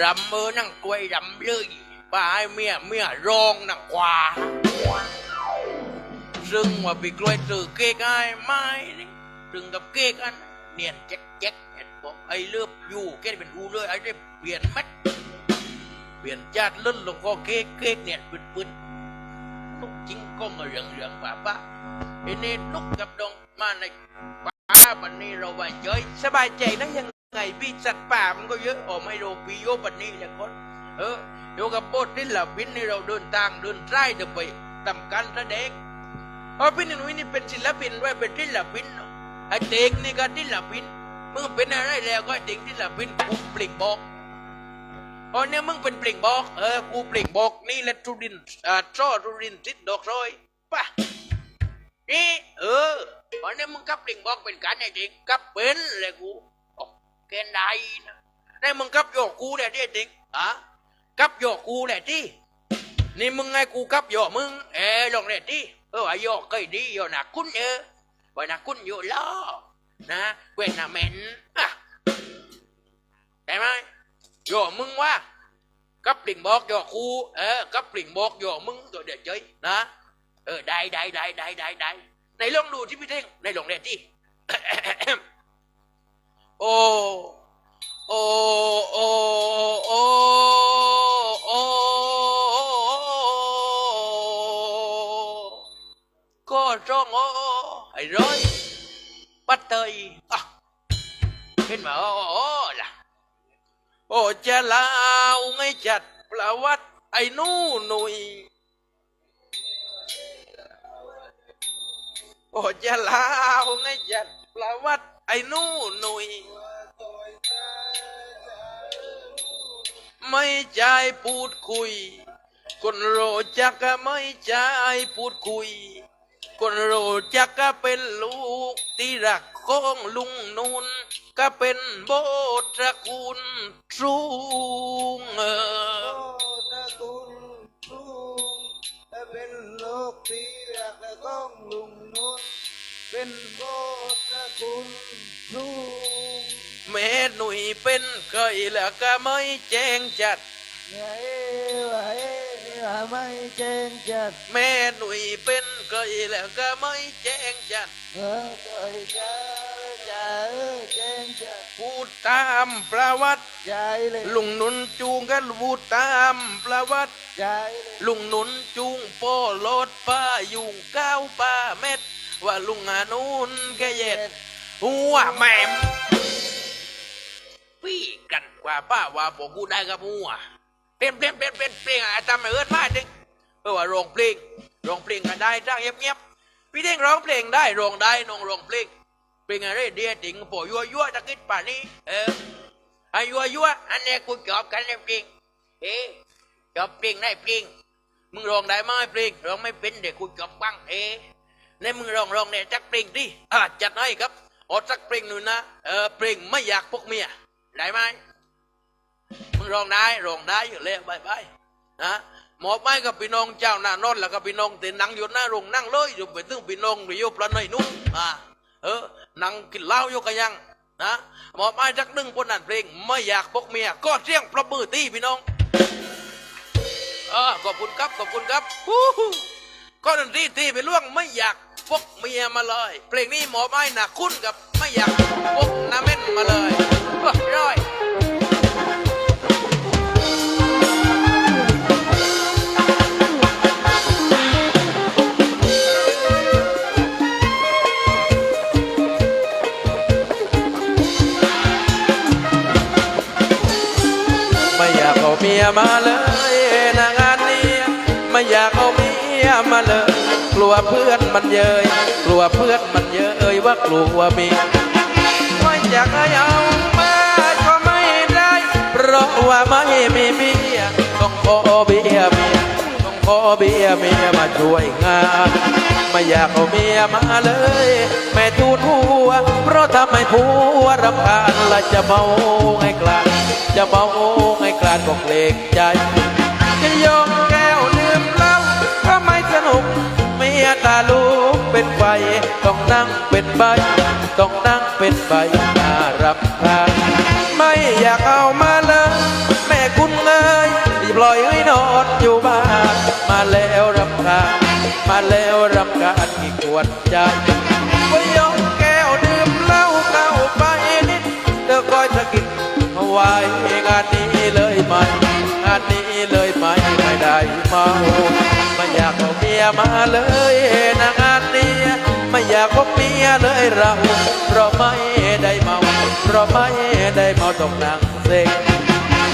รำมือนั่งกลวยรำเลยป้าให้เมียเมียร้องนั่งกว่า ซึ่งว่าพี่กล้วยซื้อเก๊กให้ไม่นี่ซึ่งกับเก๊กอันเนียนแจ๊กแจ๊กเห็นบอกไอ้เลิฟอยู่แกเป็นอูเลยไอ้ได้เปลี่ยนเม็ดเปลี่ยนจาดลื่นลงก็เก๊กเก๊กเนี่ยปืนปืนนุกจริงก็มาเรื่องเรื่องป้าป้าไอ้นี่นุกกับดงมาในป้าวันนี้เราว่าเย้ยสบายใจนะยัง ไงพี่สัตว์ป่ามันก็เยอะออกไม่รู้พี่โยบันนี้เนี่ยคนเออโยกับโบสที่แหลับวินนี่เราเดินทางเดินไร่เดินไปทำการแสดงเพราะพี่หนุ่ยนี่เป็นศิลปินด้วยเป็นศิลปินเนาะไอเต็งนี่ก็ศิลปินมึงเป็นอะไรแล้วก็เต็งศิลปินกูเปล่งบอกอ๋อเนี่ยมึงเป็นเปล่งบอกเออกูเปล่งบอกนี่แหละทุรินอ่าช่อทุรินติดดอกซอยป่ะนี่เออวันนี้มึงกับเปล่งบอกเป็นการไอเด็กกับเป็นเลยกู เกณฑ์ใดนะได้มึงกับโยกกูแหละที่ไอ้เด็กอะกับโยกกูแหละที่นี่มึงไงกูกับโยกมึงเออลองเลยที่เออว่าโยกเคยดีโยหนัก คุณเออว่าหนักคุณอยู่ล้อนะเว้นหน้าเหม็นอะได้ไห มโยกมึงว่ากับปลิ่งบอกโยกกูเออกับปลิ่งบอกโยกมึงตัวเด็ดเจ้ยนะเออได้ได้ได้ได้ได้ได้ในลองดูที่พี่เท่งในลองเรียนที่โอ้โอ้โอ้โอ้โอ้ก็ร้องโอ้ไอ้ร้อยปัตเตยอะเห็นไหมโอ้โอ้ล่ะโอ้จะลาวไงจัดประวัติไอ้นู่นหนุ่ยโอ้จะลาวไงจัดประวัติไอ้นู่นหนุ่ยไม่ใจพูดคุย คนโรจักก็ไม่ใจพูดคุย คนโรจักก็เป็นลูกที่รักของลุงนุนก็เป็นโบตระกูลสูงเออเป็นโลกที่รักและก้องลุงนุ่น เป็นโบสถ์ตระกูลลุงแม่หนุ่ยเป็นเคยแล้วก็ไม่แจ้งจัดไงวะเอ้ว่าไม่แจ้งจัด แม่หนุ่ยเป็นเคยแล้วก็ไม่แจ้งจัดเออเคยจะจะเออแจ้งจัดพูดตามประวัติใจเลยลุงหนุนจูงกันพูดตามประวัติใจเลยลุงหนุนจูงโป้รถป้ายุงก้าวป้าเม็ด ว่าลุงอานุนแกเย็ดหัวแม่มีกันกว่าป้าว่าบอกกูได้กับหัวเป็นเป็นเป็นเป็นเพลงอะไรทำไมเอิร์ดมาดิเออว่าร้องเพลงร้องเพลงกันได้จ้างเงียบๆพี่เด้งร้องเพลงได้ร้องได้น้องร้องเพลงเพลงอะไรเดียติงโปยั่วยั่วตะกิดป่านนี้เออไอยั่วยั่วอันนี้กูจอบกันเพลงเอ๊จอบเพลงได้เพลงมึงร้องได้ไหมเพลงร้องไม่เป็นเด็กกูจอบบ้างเอ๊ะในมึงร้องรองเนี่ยจักเพลงดิอะจัดให้ครับอาสักเพลงหนึ่งนะเออเพลงไม่อยากพกเมียได้ไหมมึงรองได้รองได้อยู่แล้วบายบายนะหมอไม้กับพี่น้องเจ้าหน้านอนแล้วก็พี่น้องเต็นนั่งอยู่หน้าโรงนั่งเลยอยู่ไปถึงพี่น้องหรืออยู่ปลาหน่อยนุ่มอ่าเออนั่งกินเหล้าอยู่กันยังนะหมอไม้จักหนึ่งคนนั้นเพลงไม่อยากพกเมียก็เสี่ยงประมือตีพี่น้องเออขอบคุณครับขอบคุณครับฮู้ฮู้ก็ดนตรีตีไปล่วงไม่อยาก พกเมียมาเลย เพลงนี้หมอไม้หนักคุ้นกับไม่อยากพกน้าเม่นมาเลยว้าร้อยไม่อยากเอาเมียมาเลยนางานนี้ไม่อยากเอาเมียมาเลย ลัวเพื่อนมันเยยกลัวเพื่อนมันเย้ยว่ากลัวมีไม่อยากให้เอามาก็ไม่ได้เพราะว่าไม่มีเมียต้องขอเบียเมียต้องขอเบียเมียมาช่วยงานไม่อยากเอาเมียมาเลย แม่ทูนหัว เพราะทำให้ผัวรำคาญและจะเมาให้กลางจะเมาให้กลางก็เกรงใจจะยอมแก้วดื่มเหล้าก็ไม่สนุกียตาลุกเป็นไฟต้องนั่งเป็นใบ ต้องนั่งเป็นใบน่ารับทานไม่อยากเอามาเลยแม่คุณเอ้ยปล่อยให้นอนอยู่บ้านมาแล้วรับทานมาแล้วรับการกี่ขวดใจก็ยกแก้วดื่มเหล้าเข้าไปนิดเธอคอยสะกิดไว้งานนี้เลยไหมงานนี้เลยไหมไม่ได้เมาไม่อยาก ยมาเลยนะงานนี้ไม่อยากพบเมียเลยเราเพราะไม่ได้เมาเพราะไม่ได้เมาต้องนั่งเซ็ง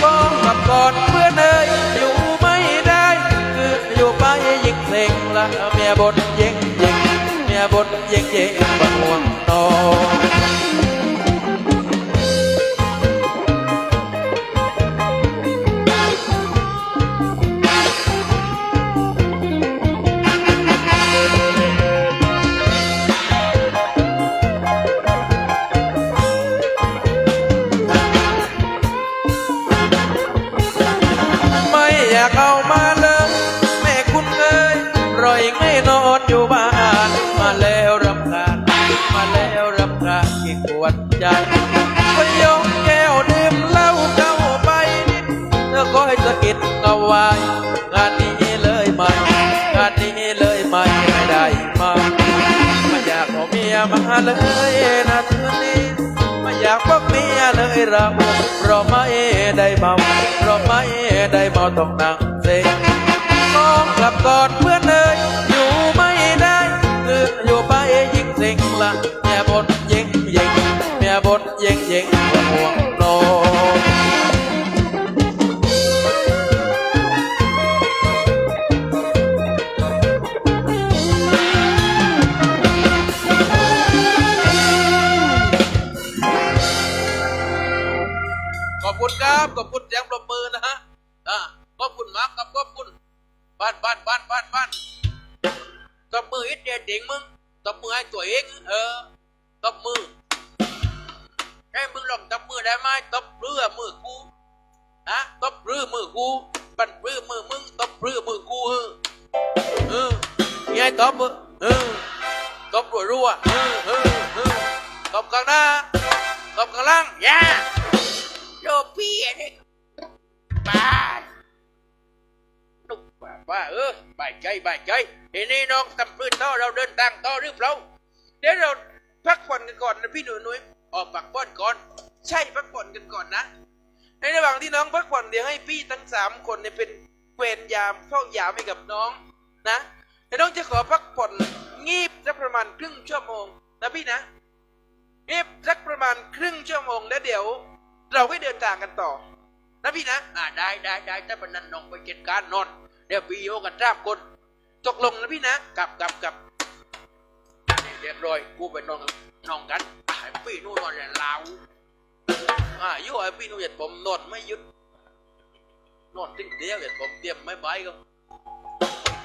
มองกับก่อนเพื่อนเอ้ยอยู่ไม่ได้คืออยู่ไปยิ่งเซ็งละเมียบนเย่งเย่งเมียบนเย่งเย่งบังห่วงนอน กิดเอาไว้งานนี้เลยไหมงานนี้เลยไหมไม่ได้มาไม่อยากเอาเมียมาเลยนะเธอนี้ไม่อยากพบเมียเลยเราเพราะไม่ได้เมาเพราะไม่ได้เมาต้องนั่งเซ็งมองกลับก่อนเพื่อนเลยอยู่ไม่ได้คืออยู่ไปยิ่งเซ็งละเมียบนเย่งเย่งเมียบนเย่งเย่งห่วงนอน ขอบคุณเสียงปรบมือนะฮะขอบคุณมากครับขอบคุณบ้านบ้านบ้านบ้านบ้านตบมืออิดเดียดเด่งมึงตบมือให้ตัวเองเออตบมือให้มึงลองตบมือได้ไหมตบเรือมือกูฮะตบเรือมือกูปั่นเรือมือมึงตบเรือมือกูเออเออยังตบเออเออตบรัวรัวเออเออเออตบข้างหน้าตบข้างล่างย่า พี่เด็กบ้านนุกว่าว่าเออบายใจบายใจทีนี้น้องทำพื้นต่อเราเดินทางต่อหรือเปล่าเดี๋ยวเราพักผ่อนกันก่อนนะพี่หนุ่ยหนุ่ยออกพักผ่อนก่อน ใช่พักผ่อนกันก่อนนะ ในระหว่างที่น้องพักผ่อนเดี๋ยวให้พี่ทั้งสามคนเนี่ยเป็นเวรยามเฝ้ายามให้กับน้องนะแต่น้องจะขอพักผ่อนงีบสักประมาณครึ่งชั่วโมงนะพี่นะงีบสักประมาณครึ่งชั่วโมงแล้วเดี๋ยว เราก็เดินทางกันต่อนะพี่นะอ่าได้ได้ได้ถ้าเป็นนั้นนองไปเก็บการนอนเดี๋ยวพี่โยกันจ้ามคนตกลงนะพี่นะกลับกลับกลับเรียบร้อยกูไปนอนนอนกันไอ้พี่นู่นนอนอย่างลาวอ่าโย่ไอ้พี่นู่นเหยียดผมนอนไม่ยุดนอนติ้งเดียวเหยียดผมเตรียมไม่ใบก็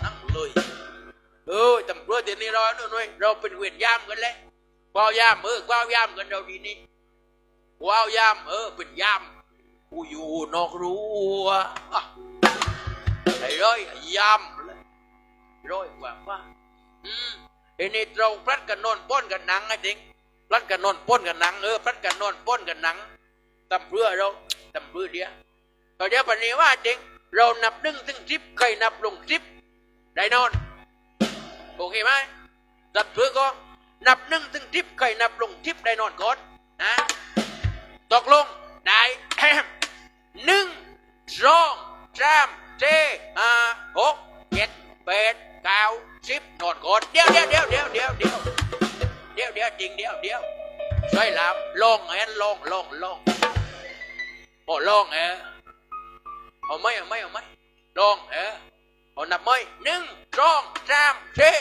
นั่งเลยเออตำรวจเดี๋ยวนี้ราหน่อยเราเป็นเวรยามกันแล้วกว้ายามเออกว้ายามกันเราดีนี้ ว้าวยามเออเป็นยามกูอยู่นอกรั้วไอ้ร้อยยามเลยร้อยกว่าว่าอืมไอ้นี่เราพลัดกันนอนป้นกันหนังไอ้เด็กพลัดกันนอนป้นกันหนังเออพลัดกันนอนป้นกันหนังตำเพื่อเราตำเพื่อเดียวตอนเดียวปนี้ว่าเด็กเรานับหนึ่งถึงสิบใครนับลงสิบได้นอนโอเคไหมตำเพื่อก็นับหนึ่งถึงสิบใครนับลงสิบได้นอนก่อนนะ ตกลง ได้หนึ่งสองสามสี่ห้าหกเจ็ดแปดเก้าสิบนอนกอนเดี๋ยวเดี๋ยวเดี๋ยวเดี๋ยวเดี๋ยวเดี๋ยวเดี๋ยวเดี๋ยวจริงเดี๋ยวเดี๋ยวช่แล้วลองแอนลองลองลองโอ้ลองเออเอาไหมเอาไหมเอาไหมลองเออเอานับไหมหนึ่งสองสามสี่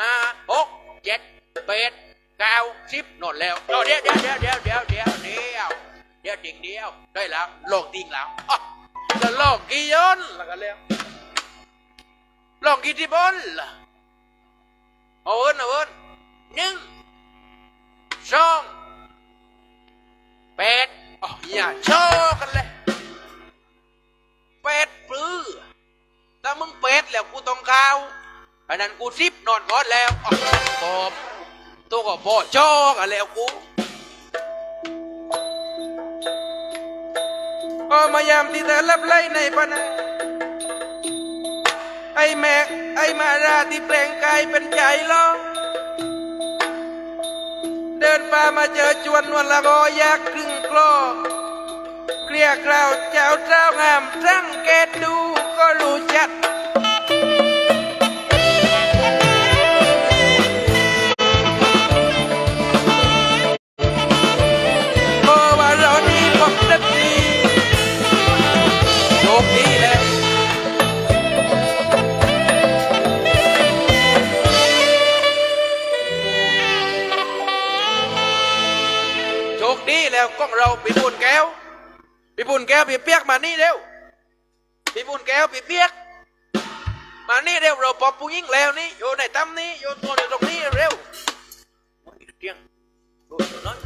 ห้าหกเจ็ดแปดเก้าสิบนอนแล้วเดี๋ยวเดี๋ยวเดี๋ยวเดี๋ยวเดี๋ยวเดี๋ยวเดี๋ยว ดี๋ยวจริงเดียวได้แล้วลองจริงแล้วอะจะลองกี่ย้อนแล้วกันแล้วลองกี่ที่บนล่ะเอาเอินเอาเอินหนึ่งสองแปดอ๋ออย่าโชว์กันเลยเป็ดปลื้อถ้ามึงเป็ดแล้วกูต้องข้าวอันนั้นกูซิบนอนก่อนแล้วอ๋อบอบตัวก็บอโชว์กันแล้วกู พอมา Omayam di dalam lain ay pan Ay mek ay mara di pleng kai pen ญ่ล่อเดินป่ามาเจอจวนนวนละบอยักครึ่งกลอเกลียกล่าวเจ้าเจ้างามทั้งเกตดูก็รู้จัด แล้วกล้องเราปีบุญแก้วปีบุญแก้วปีเปียกมานี่เร็วปีบุญแก้วปีเปียก มานี่เร็วเราปอบผู้หญิงแล้วนี่โยในตั้มนี้โยตัวอยู่ตรงนี้เร็วเตียงโอ้ยน้อย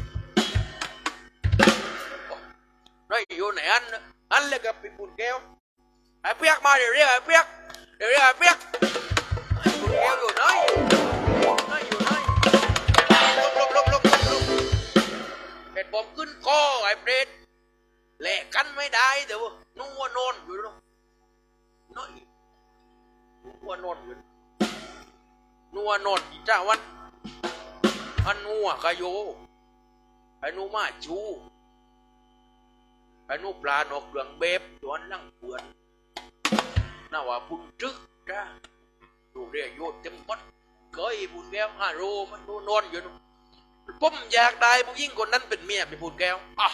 น้อยอยู่ไหนอันอันเลยกับปีบุญแก้วไอ้เปียกมาเดี๋ยวเรียกไอ้เปียกเดี๋ยวเรียกไอ้เปียกไอ้บุญแก้วอยู่น้อย เห็ดผมขึ้นคอไอ้เปรตแหลกกันไม่ได้เดี๋ยวนัวนอนอยู่ตรงน้อยนัวนอนอยู่นัวนอนอีจ้าวันอันนัวกะโยไอ้นูมาจูไอ้นูปลาหนกเหลืองเบบตัวนั่งเปือนน่าว่าพุ่นจึกจ้าดูเรียโยดเต็มปัดเคยบุญแก้วฮาโรมันนูนอนอยู่นู่น ผมอยากได้ผู้หญิงคนนั้นเป็นเมียไปพูดแก้วอะ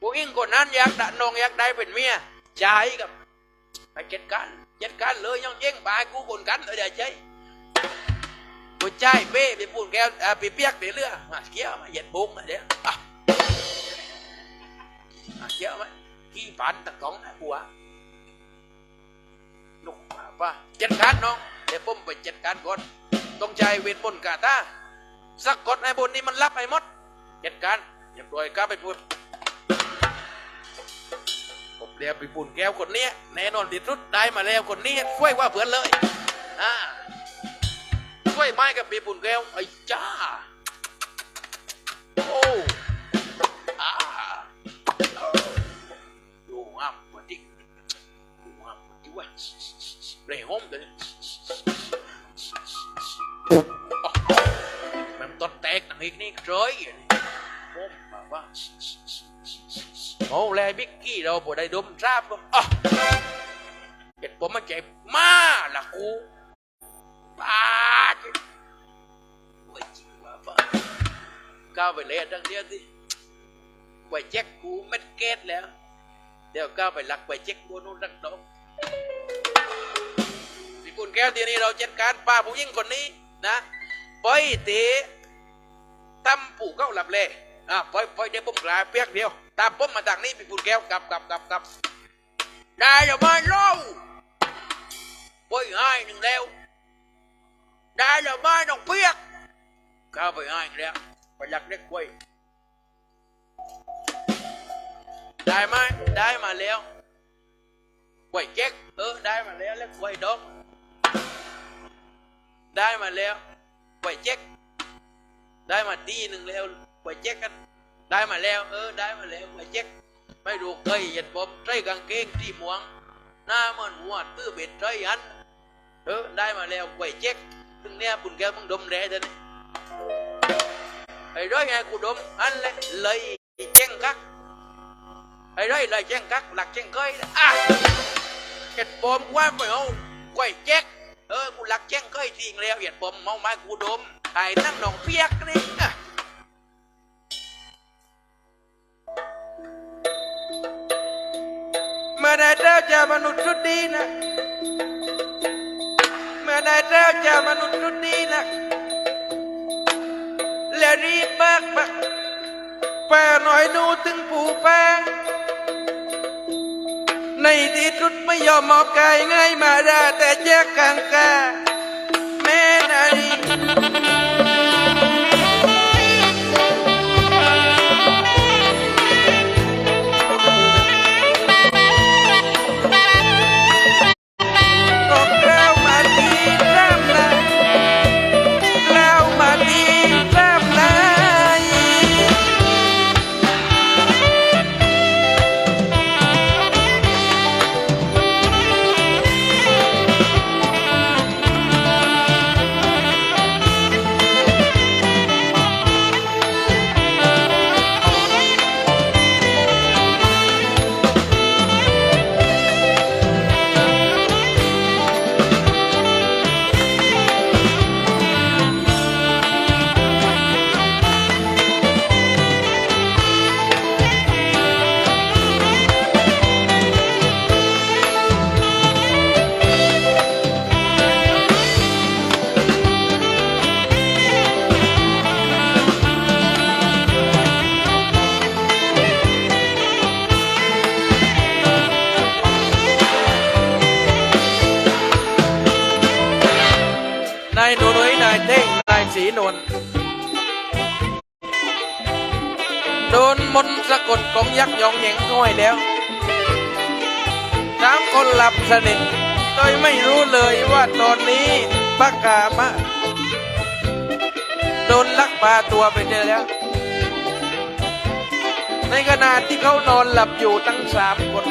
ผู้หญิงคนนั้นอยากได้น้องอยากได้เป็นเมียใจกับไปจัดการจัดการเลยยังเย่งบายกูคนกันเลยเดี๋ยวใจกูใจายเป้ไปพูดแก้วอะไปเปียกไปเรือมาเกี่ยวมาเหยียดบุ้งมาเดี๋ยวอะมาเกี่ยวมาขี้ฝันตะกองนะผัวลูกมาป่ะจัดการน้องเดี๋ยวผมไปจัดการก่อนต้องใจเวทมนต์กาตา สักกดไอ้บนนี้มันรับไอ้มดเหตุการณ์อย่าปล่อยกล้าไปพูดผมเรียกไปปุ่นแก้วคนนี้แน่นอนที่สุดได้มาแล้วคนนี้ช่วยว่าเพื่อนเลยอ่าช่วยไม้กับปีปุ่นแก้วไอ้จ้าโอ้อ่าดูงามกว่าที่ดูงามกว่าที่ว่าเร่ห้องกันมั แตกหนังอีกนี่เจ้ยโอ้มาว่าโอ้แลบิกกี้เราบ่ได้ดมทราบก็อะเห็ดผมมันเจ็บมาละกูปาดโอ้จริงว่าบ้าก้าวไปเลยทั้งเดียวสิไปแจ็คกูเม็ดเกตแล้ว เดี๋ยวก้าวไปลักไปเจ็คบัวนู้นรักดอกพี่ปุ่นแก้วทีนี้เราจัดการป้าผู้หญิงคนนี้นะปล่อยตี ตำปู่เข้าหลับเลยอะปล่อยปล่อยเดี๋ยวผมกลายเปียกเดียวตามผมมาทางนี้พี่ปุ่นแก้วกลับกลับกลับกลับได้เดี๋ยวมาเล่าปล่อยให้หนึ่งแล้วได้เดี๋ยวมาน้องเปียกเข้าไปให้อีกแล้วไปหลักเล็กไว้ยได้ไหมได้มาแล้วไว้เจ๊กเออได้มาแล้วเล็กไว้ดอกได้มาแล้วไว้เจ๊ก ได้มาตีหนึ่งแล้วไว้เจ๊กกัน ได้มาแล้ว เออ ได้มาแล้วไว้เจ๊กไม่รู้เคยเห็นผมใส่กางเกงที่หมวง หน้ามันหัวตื้อเบ็ดใส่อันเออได้มาแล้วไว้เจ๊กถึงเนี้ยบุญแก้วมึงดมแร่เถอะนี่ไอ้ร้อยไงกูดมอันเลยเลยเจ้งกักไอ้ร้อยเลยเจ้งกักหลักเจ้งเคยอะเห็ดปมกว่าไม่เอาไว้เจ๊กเออกูรักแจ้งเคยทิ้งแล้วเหยียดผมเมาไม้กูดม ไอ้นั่งหนองเปียกนี่อะเมื่อได้เจ้าจอมนุษย์สุดดีนะ เมื่อได้เจ้าจอมนุษย์สุดดีนะ แล้วรีบเบิกบักแปรหน่อยดูถึงผู้แปรในที่สุดไม่ยอมมอบกายง่ายมาได้แต่แยกกางกาแม่นารี มนสะกดของยักษ์ยองเหยงห้อยแล้วสามคนหลับสนิทโดยไม่รู้เลยว่าตอนนี้ปากกามะโดนลักพาตัวไปเจอแล้ว ในขณะที่เขานอนหลับอยู่ทั้งสามคน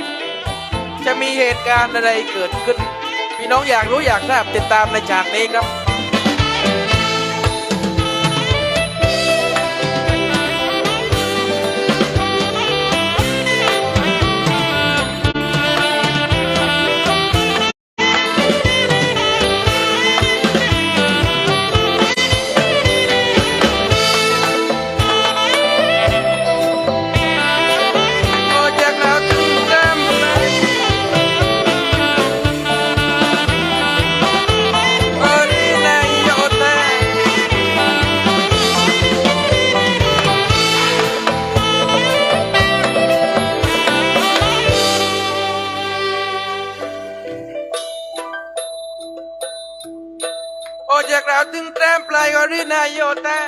จะมีเหตุการณ์อะไรเกิดขึ้น พี่น้องอยากรู้อยากทราบติดตามในฉากนี้ครับ ถึงแต้มปลายโอรินายโยตา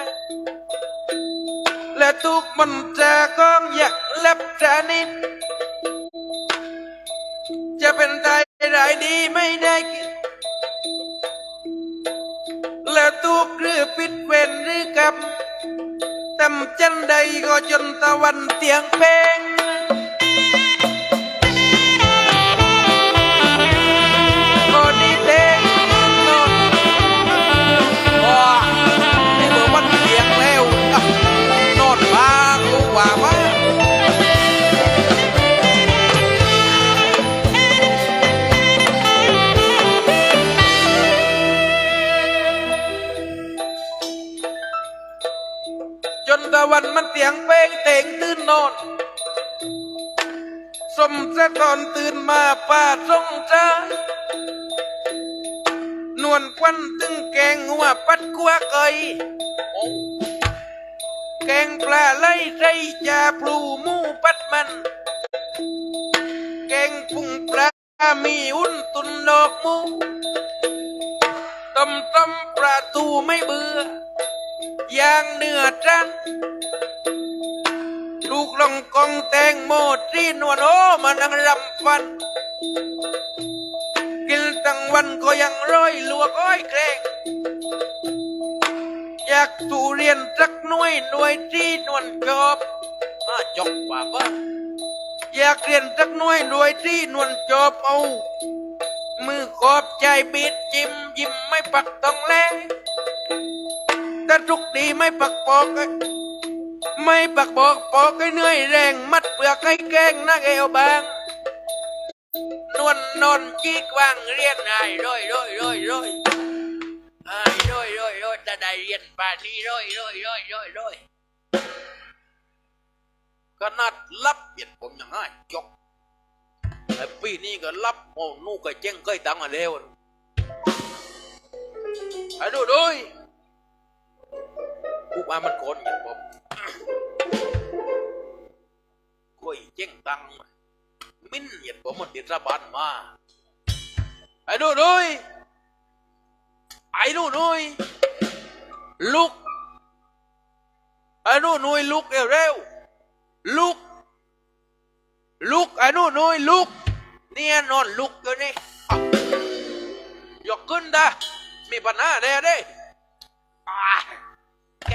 และทุกมันจะก้องอยากเล็บจะนิด จะเป็นไทยรายดีไม่ได้กินและทุกหรือปิดเว้นหรือกับตำจันใดก็จนตะวันเตียงเพลง แกงปลาไหลใจจ่าปลูหมูปัดมัน แกงปุ่งปลามีอุ่นตุนดอกมูต้มต้มปลาตูไม่เบื่อย่างเนื้อจันลูกลองกองแตงโมจีนวลโอมานังรำฟัน กินทั้งวันก็ยังร้อยลวกอ้อยแกรง อยากสู่เรียนสักหน่วยหน่วยที่นวลจบอาจบว่าบ้าอยากเรียนสักหน่วยหน่วยที่นวลจบเอา มือขอบใจบิดจิ้มยิ้มไม่ปักต้องแลถ้าทุกดีไม่ปักปอกไม่ปักบอกปอกให้เหนื่อยแรงมัดเปลือกให้แกงนักเอวบางนวลนอนจีกวางเรียนไอ้ร้อยร้อยร้อยร้อย ไอ้ร้อยร้อยร้อยจะได้เรียนป่านนี้ร้อยร้อยร้อยร้อยร้อยขนาดรับเปลี่ยนผมอยังไงจกไอ้ปีนี้ก็รับโอ้นู่ก็เจ๊งเคยตังมาแล้วไอ้ดูด้วยกูมามันโกนอย่างผมคุยเจ๊งตังมิ้นเหยียดผมมันติดระบานมาไอ้ดูด้วย ไอ้นู่นุยลุกไอ้นู่นุยลุกเร็วเร็วลุก ลุกไอ้นู่นุยลุก เนี่ยนอนลุกอยู่นี่ยกขึ้นดะมีปัญหาแน่เด้อ่าแก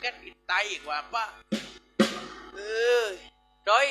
แกติดไตอีกว่าป้าเออร้อย